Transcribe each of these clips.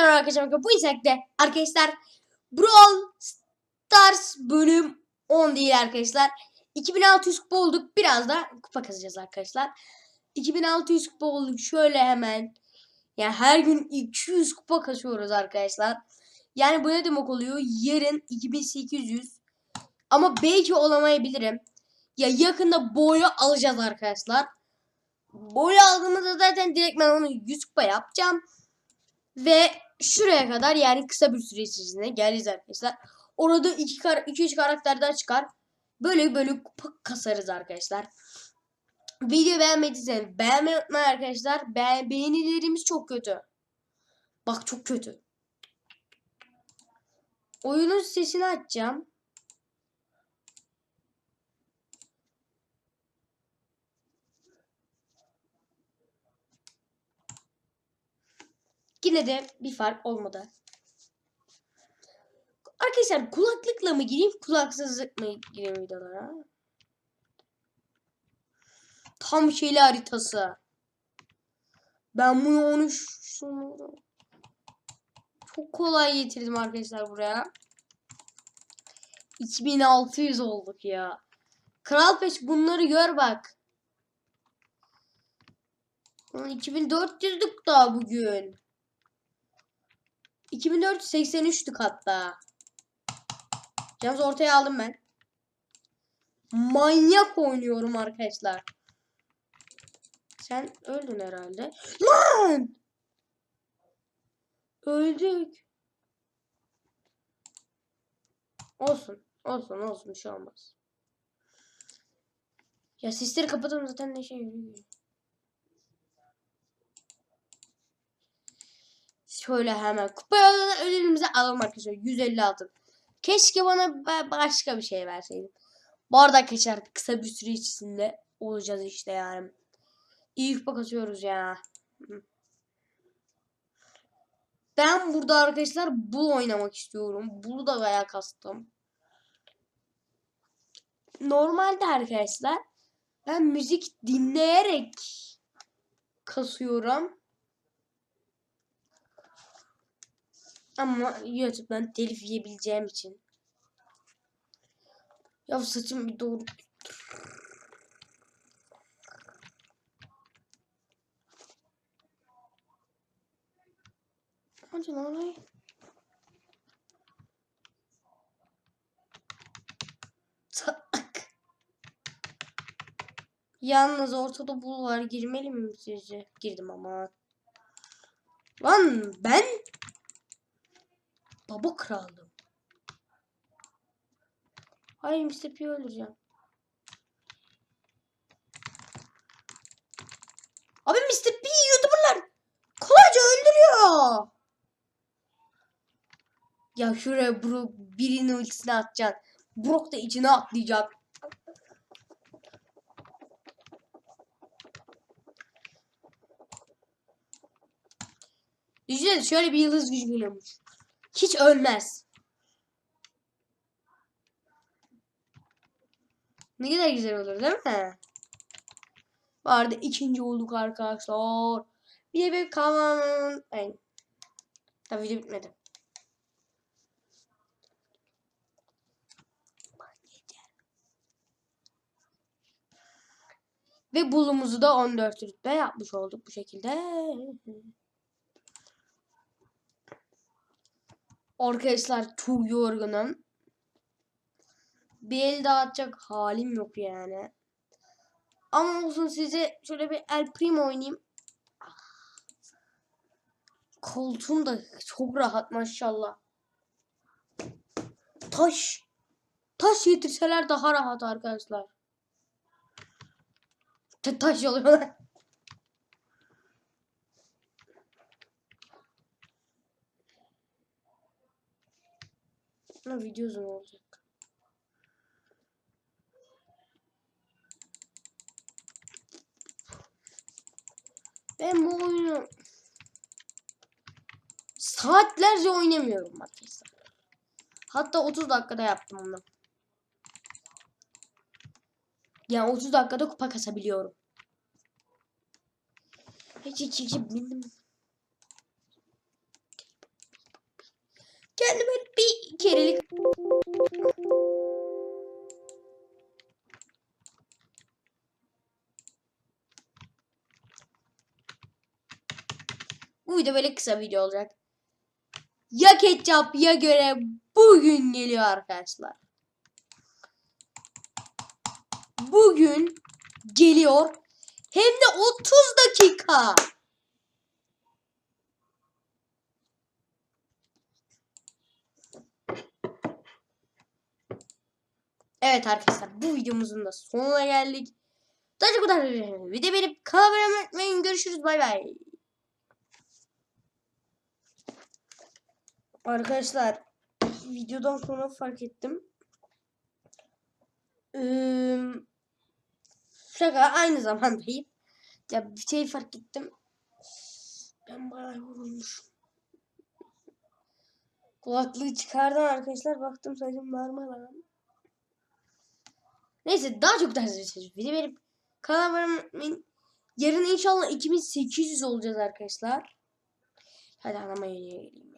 merhaba arkadaşlar. Bu istekte arkadaşlar Brawl Stars bölüm 10 değil arkadaşlar. 2600 kupa olduk. Biraz da kupa kazacağız arkadaşlar. 2600 kupa olduk. Şöyle hemen. Yani her gün 200 kupa kasıyoruz arkadaşlar. Yani bu ne demek oluyor? Yarın 2800. Ama belki olamayabilirim. Ya yakında boyu alacağız arkadaşlar. Boyu aldığımızda zaten direkt ben onu 100 kupa yapacağım. Ve şuraya kadar yani kısa bir süre içerisinde geleceğiz arkadaşlar. Orada 2 kar 2-3 karakterden çıkar. Böyle böyle kupa kasarız arkadaşlar. Video beğenmediyseniz beğenmeyi unutmayın arkadaşlar. Be beğenilerimiz çok kötü. Bak çok kötü. Oyunun sesini açacağım. Yine de bir fark olmadı. Arkadaşlar kulaklıkla mı gireyim kulaksızlık mı gireyim videolara? Tam şeyli haritası. Ben bunu onu çok kolay getirdim arkadaşlar buraya. 2600 olduk ya. Kral Peş bunları gör bak. 2400'lük daha bugün. 2483'tük hatta. Yalnız ortaya aldım ben. Manyak oynuyorum arkadaşlar. Sen öldün herhalde. Lan! Öldük. Olsun. Olsun olsun bir şey olmaz. Ya sesleri kapatalım zaten ne şey yürüyor. Şöyle hemen kupa yoluna ödülümüzü alalım arkadaşlar. 150 altın. Keşke bana ba- başka bir şey verseydin. Bu arada kısa bir süre içinde olacağız işte yani. İyi kupa kasıyoruz ya. Ben burada arkadaşlar bu oynamak istiyorum. Bunu da bayağı kastım. Normalde arkadaşlar ben müzik dinleyerek kasıyorum. Ama YouTube'dan telif yiyebileceğim için. Ya saçım bir doğru. Hadi lan. Tak. Yalnız ortada bul var. Girmeli miyim sizce? Girdim ama. Lan ben Baba kralım. Hayır Mr. P'yi öldüreceğim. Abi Mr. P YouTuber'lar kolayca öldürüyor. Ya şuraya Brook birinin ultisini atacaksın. Brook da içine atlayacak. Düşünsene şöyle bir yıldız gücü geliyormuş. Hiç ölmez. Ne kadar güzel olur değil mi? Vardı ikinci olduk arkadaşlar. Bir de bir kalan. Ay. Tabii video bitmedi. Ve bulumuzu da 14 rütbe yapmış olduk bu şekilde. Arkadaşlar çok yorgunum. Bir el dağıtacak halim yok yani. Ama olsun size şöyle bir El Primo oynayayım. Koltuğum da çok rahat maşallah. Taş. Taş getirseler daha rahat arkadaşlar. Ta- Taş oluyorlar. Ne video uzun olacak. Ben bu oyunu saatlerce oynamıyorum arkadaşlar. Hatta 30 dakikada yaptım bunu. Yani 30 dakikada kupa kasabiliyorum. Hiç hiç hiç bildim. Bu video böyle kısa video olacak. Ya ketçap ya görev bugün geliyor arkadaşlar. Bugün geliyor. Hem de 30 dakika. Evet arkadaşlar bu videomuzun da sonuna geldik. Daha çok kadar video verip kanalıma unutmayın. Görüşürüz bay bay. Arkadaşlar videodan sonra fark ettim. Ee, şaka aynı zamandayım. Ya bir şey fark ettim. Ben bayağı yorulmuşum. Kulaklığı çıkardım arkadaşlar. Baktım sadece normal lan. Neyse daha çok ders edeceğiz. Video verip kanalıma Yarın inşallah 2800 olacağız arkadaşlar. Hadi anama geleyim.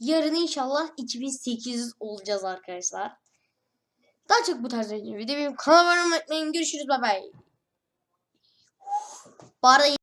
Yarın inşallah 2800 olacağız arkadaşlar. Daha çok bu tarz video kanalıma abone olmayı unutmayın. Görüşürüz bay bay. Bu arada